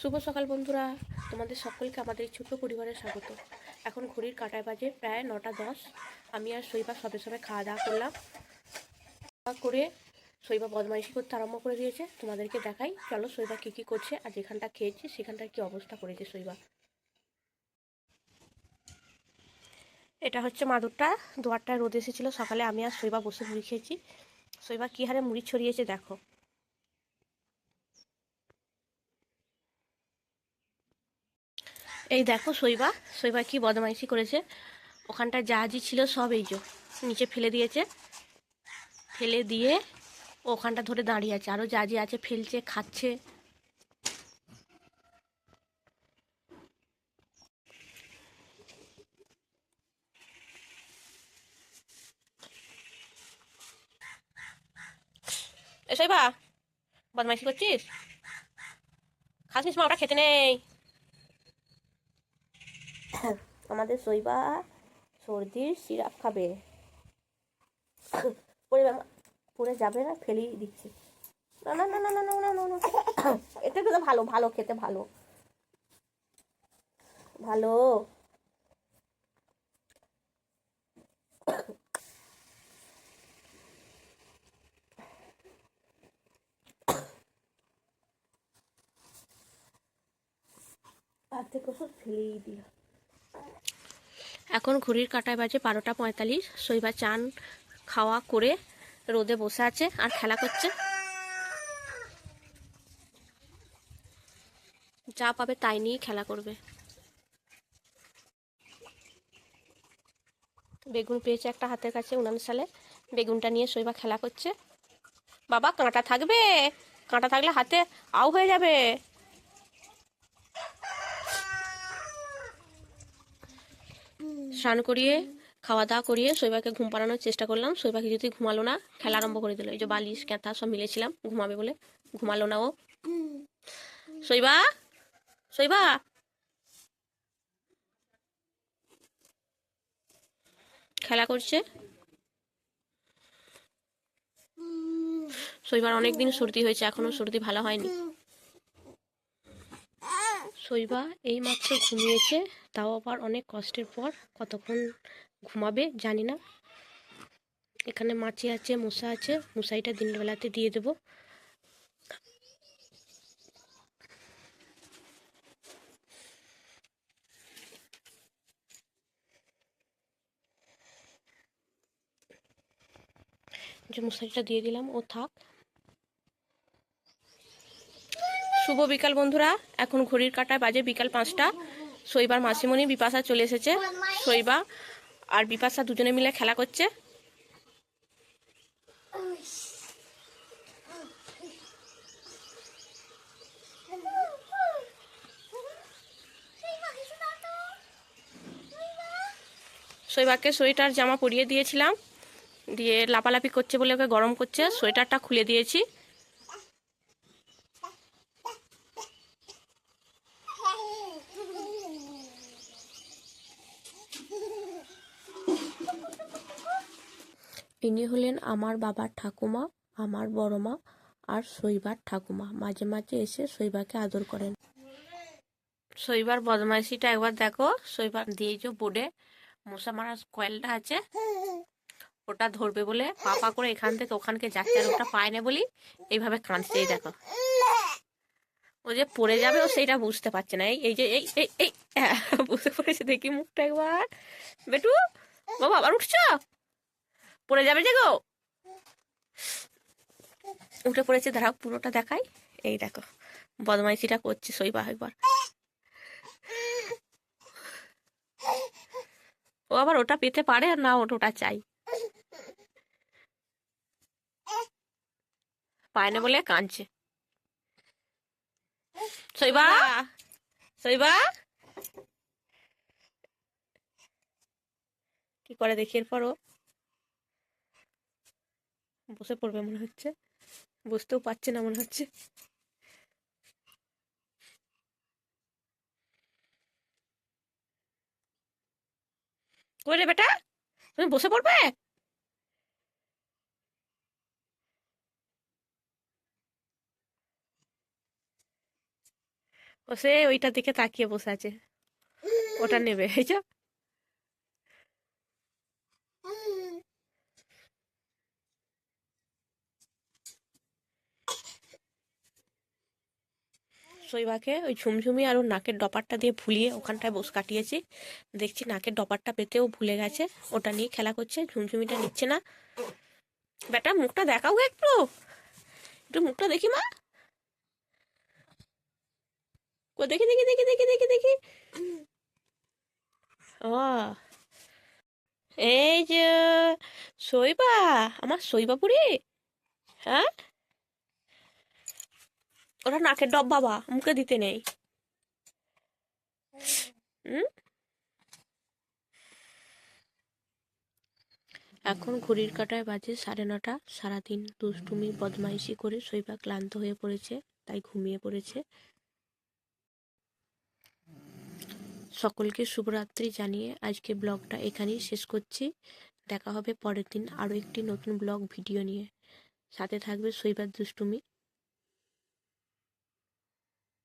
শুভ সকাল বন্ধুরা। তোমাদের সকলকে আমাদের এই ছোট্ট পরিবারে স্বাগত। এখন ঘড়ির কাটায় বাজে প্রায় নটা দশ। আমি আর শৈবা সবে সবে খাওয়া দাওয়া করলাম। করে শৈবা বদমাইশি করতে আরম্ভ করে দিয়েছে। তোমাদেরকে দেখাই। চলো শৈবা কী কী করছে আর যেখানটা খেয়েছে সেখানটার কী অবস্থা করেছে শৈবা। এটা হচ্ছে মাদুরটা। দুয়ারটায় রোদ এসেছিল। সকালে আমি আর শৈবা বসে মুড়ি খেয়েছি। শৈবা কী হারে মুড়ি ছড়িয়েছে দেখো। এই দেখো শৈবা শৈবা কি বদমাইশি করেছে। ওখানটা যা জাহাজি ছিল, সব এই যে, নিচে ফেলে দিয়েছে। ফেলে দিয়ে ওখানটা ধরে দাঁড়িয়ে আছে আরও জাহাজি আছে ফেলছে, খাচ্ছে। এ শৈবা, বদমাইশি করছিস? খাসনিস মা, ওটা খেতে নেই। আমাদের শৈবা সর্দির সিরাপ খাবে। পড়ে যাবে- না, ফেলেই দিচ্ছি। না না না না না না না না এতে ভালো ভালো, খেতে ভালো। ভালো। আর থেকে ওষুধ ফেলেই দিল। এখন ঘড়ির কাটায় বাজে বারোটা পঁয়তাল্লিশ। শৈবা চান খাওয়া করে রোদে বসে আছে আর খেলা করছে। যা পাবে তাই নিয়েই খেলা করবে। বেগুন পেয়েছে একটা হাতের কাছে উনান সালে। বেগুনটা নিয়ে শৈবা খেলা করছে। বাবা, কাঁটা থাকবে? কাঁটা থাকলে হাতে আউ হয়ে যাবে। স্নান করিয়ে খাওয়া দাওয়া করিয়ে শৈবাকে ঘুম পাড়ানোর চেষ্টা করলাম। শৈবা যদি ঘুমালো না, খেলা আরম্ভ করে দিল। এই যে বালিশ, ক্যাথা সব মিলেছিলাম, ঘুমাবে বলে ঘুমালো না ও। শৈবা শৈবা। খেলা করছে। শৈবার অনেকদিন সর্দি হয়েছে, এখনও সর্দি ভালো হয়নি। শৈবা এই মাত্র ঘুমিয়েছে। তাও আবার অনেক কষ্টের পর কতক্ষণ ঘুমাবে জানি না। এখানে মাছি আছে মশা আছে মশারিটা দিনের বেলাতে দিয়ে দেবো। যে মশারিটা দিয়ে দিলাম, ও থাক। শুভ বিকাল বন্ধুরা, এখন ঘড়ির কাটায় বাজে বিকাল পাঁচটা। শৈবার মাসিমণি, বিপাশা চলে এসেছে, শৈবা আর বিপাশা দুজনে মিলে খেলা করছে। শৈবাকে সোয়েটার, জামা পরিয়ে দিয়েছিলাম। দিয়ে লাপালাপি করছে বলে ওকে গরম করছে। সোয়েটারটা খুলে দিয়েছি। ইনি হলেন আমার বাবার ঠাকুমা আমার বড় মা আর শৈবার ঠাকুমা। মাঝে মাঝে এসে শৈবাকে আদর করেন। শৈবার বদমাইশিটা একবার দেখো। শৈবার যে বোর্ডে মশা মারার কয়েলটা আছে ওটা ধরবে বলে পা পা করে এখান থেকে ওখানকে যাচ্ছে আর ওটা পায় না বলি এইভাবে কাঁদতেই দেখো। ও যে পড়ে যাবে ও সেইটা বুঝতে পারছে না। এই যে এই এই এই হ্যাঁ, বুঝতে পড়েছে দেখি মুখটা একবার। বেটু বাবা আবার উঠছো? পড়ে যাবে যে গো? উঠে পড়েছে, দাঁড়াও, পুরোটা দেখাই। এই দেখো, বদমাইশিটা করছে শৈবা একবার ও আবার ওটা পেতে পারে আর না, ওটা চাই। পায় না বলে কাঁদছে। শৈবা শৈবা কি করে দেখি এরপর ও? বসে পড়বে মনে হচ্ছে। বুঝতেও পারছে না মনে হচ্ছে। কই বেটা? তুমি বসে পড়বে? ও সে ওইটার দিকে তাকিয়ে বসে আছে। ওটা নেবে, এই যে শৈবাকে ওই ঝুমঝুমি আর ওর নাকের ডপারটা দিয়ে ভুলিয়ে ওখানটায় বস কাটিয়েছি। দেখছি নাকের ডপারটা পেতেও ভুলে গেছে। ওটা নিয়ে খেলা করছে, ঝুমঝুমিটা নিচ্ছে না। বেটা মুখটা দেখাও একটু। একটু মুখটা দেখি, মা। ও দেখি দেখি দেখি দেখি দেখি দেখি। ও। এই যে, শৈবা, আমার শৈবা পুরি হ্যাঁ? ওটা নাকের ডব বাবা, মুখে দিতে নেই। এখন ঘড়ির কাটায় বাজে সাড়ে নটা। সারাদিন দুষ্টুমি, বদমাইশি করে শৈবা ক্লান্ত হয়ে পড়েছে, তাই ঘুমিয়ে পড়েছে। সকলকে শুভরাত্রি জানিয়ে আজকে ব্লগটা এখানেই শেষ করছি। দেখা হবে পরের দিন আরও একটি নতুন ব্লগ ভিডিও নিয়ে। সাথে থাকবে শৈবার দুষ্টুমি।